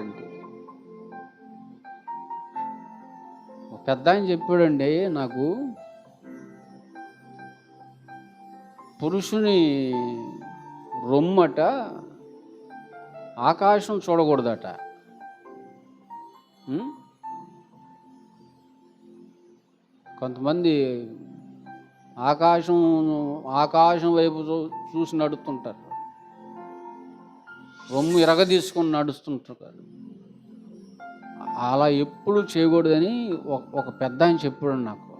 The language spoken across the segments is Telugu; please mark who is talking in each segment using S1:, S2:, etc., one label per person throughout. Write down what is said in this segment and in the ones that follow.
S1: అంటే ఒక పెద్ద ఆయన చెప్పాడండి నాకు పురుషుని రొమ్మట ఆకాశం చూడకూడదట. కొంతమంది ఆకాశం ఆకాశం వైపు చూ- చూసి నడుపుతుంటారు రొమ్ము ఇరగదీసుకొని నడుస్తుంటారు కాదు. అలా ఎప్పుడు చేయకూడదని ఒక- ఒక పెద్ద ఆయన చెప్పాడు నాకు.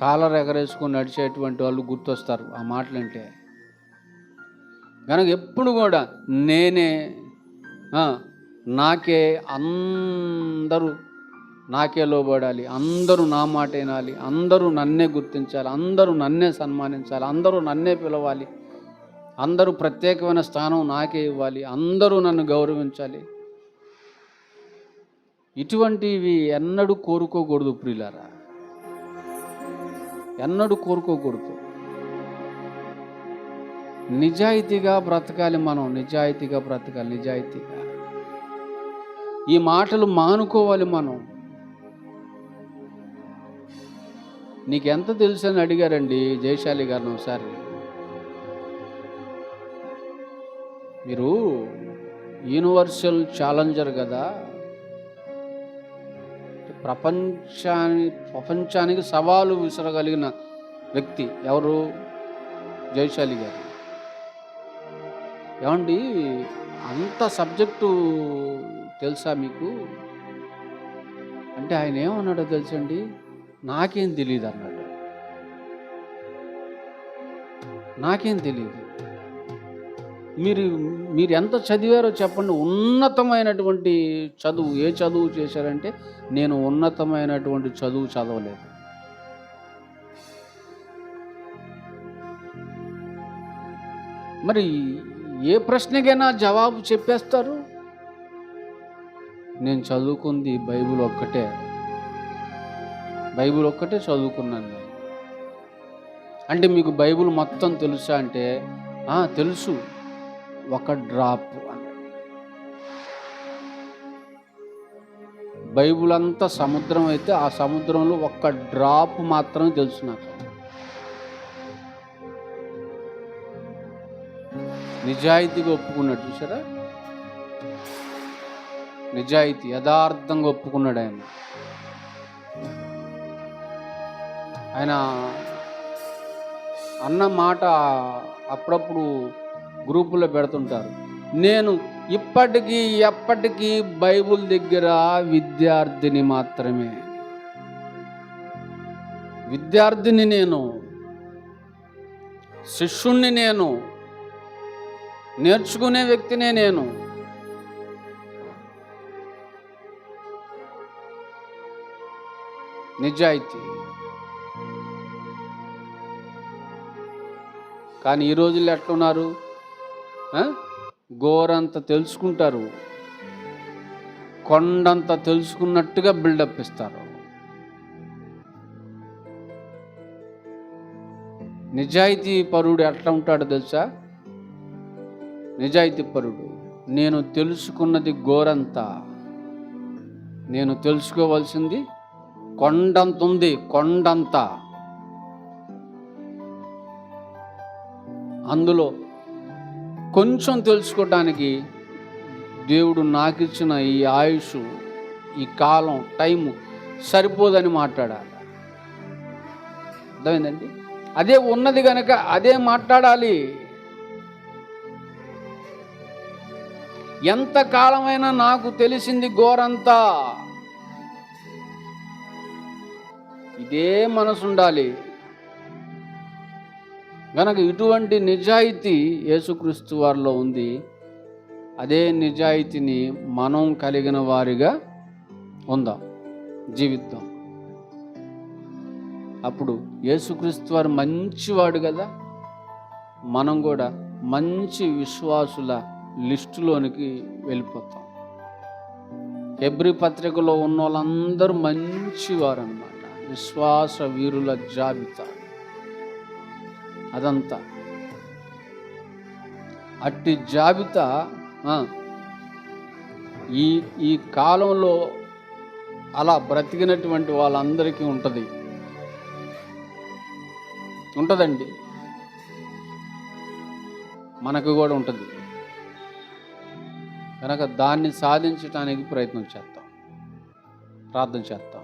S1: కాలర్ ఎగరేసుకొని నడిచేటువంటి వాళ్ళు గుర్తొస్తారు ఆ మాటలంటే. కనుక ఎప్పుడు కూడా నేనే నాకే అందరూ నాకే లోబడాలి అందరూ నా మాట వినాలి అందరూ నన్నే గుర్తించాలి అందరూ నన్నే సన్మానించాలి అందరూ నన్నే పిలవాలి అందరూ ప్రత్యేకమైన స్థానం నాకే ఇవ్వాలి. అందరూ నన్ను గౌరవించాలి. ఇటువంటివి ఎన్నడూ కోరుకోకూడదు ప్రియులారా. ఎన్నడూ కోరుకోకూడదు. నిజాయితీగా బ్రతకాలి మనం. నిజాయితీగా బ్రతకాలి. నిజాయితీగా. ఈ మాటలు మానుకోవాలి మనం. నీకెంత తెలుసు అని అడిగారండి జయశాలి గారిని ఒకసారి. మీరు యూనివర్సల్ ఛాలెంజర్ కదా. ప్రపంచాన్ని ప్రపంచానికి సవాలు విసరగలిగిన వ్యక్తి ఎవరు? జయశాలి గారు. ఏమండి అంత సబ్జెక్టు తెలుసా మీకు? అంటే ఆయన ఏమన్నాడో తెలుసండి? నాకేం తెలియదు అన్నాడు నాకేం తెలియదు మీరు మీరు ఎంత చదివారో చెప్పండి. ఉన్నతమైనటువంటి చదువు ఏ చదువు చేశారంటే నేను ఉన్నతమైనటువంటి చదువు చదవలేదు. మరి ఏ ప్రశ్నకైనా జవాబు చెప్పేస్తారు? నేను చదువుకుంది బైబిల్ ఒక్కటే. బైబిల్ ఒక్కటే చదువుకున్నాను నేను. అంటే మీకు బైబిల్ మొత్తం తెలుసా అంటే తెలుసు. ఒక డ్రాప్ అన్నాడు. బైబిల్ అంతా సముద్రం అయితే ఆ సముద్రంలో ఒక్క డ్రాప్ మాత్రమే తెలుసు నాకు. నిజాయితీగా ఒప్పుకున్నాడు చూసారా నిజాయితీ యథార్థంగా ఒప్పుకున్నాడు ఆయన. ఆయన అన్న మాట అప్పుడప్పుడు గ్రూపులో పెడుతుంటారు. నేను ఇప్పటికీ ఎప్పటికీ బైబుల్ దగ్గర విద్యార్థిని మాత్రమే. విద్యార్థిని నేను శిష్యుణ్ణి నేను నేర్చుకునే వ్యక్తినే నేను. నిజాయితీ. కానీ ఈ రోజుల్లో ఎట్లున్నారు? ఉన్నారు గోరంత తెలుసుకుంటారు. కొండంత తెలుసుకున్నట్టుగా బిల్డప్ ఇస్తారు. నిజాయితీ పరుడు ఎట్లా ఉంటాడో తెలుసా? నిజాయితీ పరుడు. నేను తెలుసుకున్నది గోరంత. నేను తెలుసుకోవాల్సింది కొండంత ఉంది కొండంత. అందులో కొంచెం తెలుసుకోవటానికి దేవుడు నాకు ఇచ్చిన ఈ ఆయుష్ ఈ కాలం టైము సరిపోదని మాట్లాడాలి. అర్థమైందండి? అదే ఉన్నది కనుక అదే మాట్లాడాలి. ఎంత కాలమైనా నాకు తెలిసింది ఘోరంతా ఇదే మనసు ఉండాలి గనక ఇటువంటి నిజాయితీ యేసుక్రీస్తు వారిలో ఉంది అదే నిజాయితీని మనం కలిగిన వారిగా ఉందాం జీవిద్దాం అప్పుడు యేసుక్రీస్తు వారు మంచివాడు కదా. మనం కూడా మంచి విశ్వాసుల లిస్టులోనికి వెళ్ళిపోతాం. ఎబ్రి పత్రికలో ఉన్న వాళ్ళందరూ మంచివారు అన్నమాట విశ్వాస వీరుల జాబితా. అదంతా. అట్టి జాబితా ఈ ఈ కాలంలో అలా బ్రతికినటువంటి వాళ్ళందరికీ ఉంటుంది. ఉంటుందండి. మనకు కూడా ఉంటుంది. కనుక దాన్ని సాధించడానికి ప్రయత్నం చేస్తాం ప్రార్థన చేస్తాం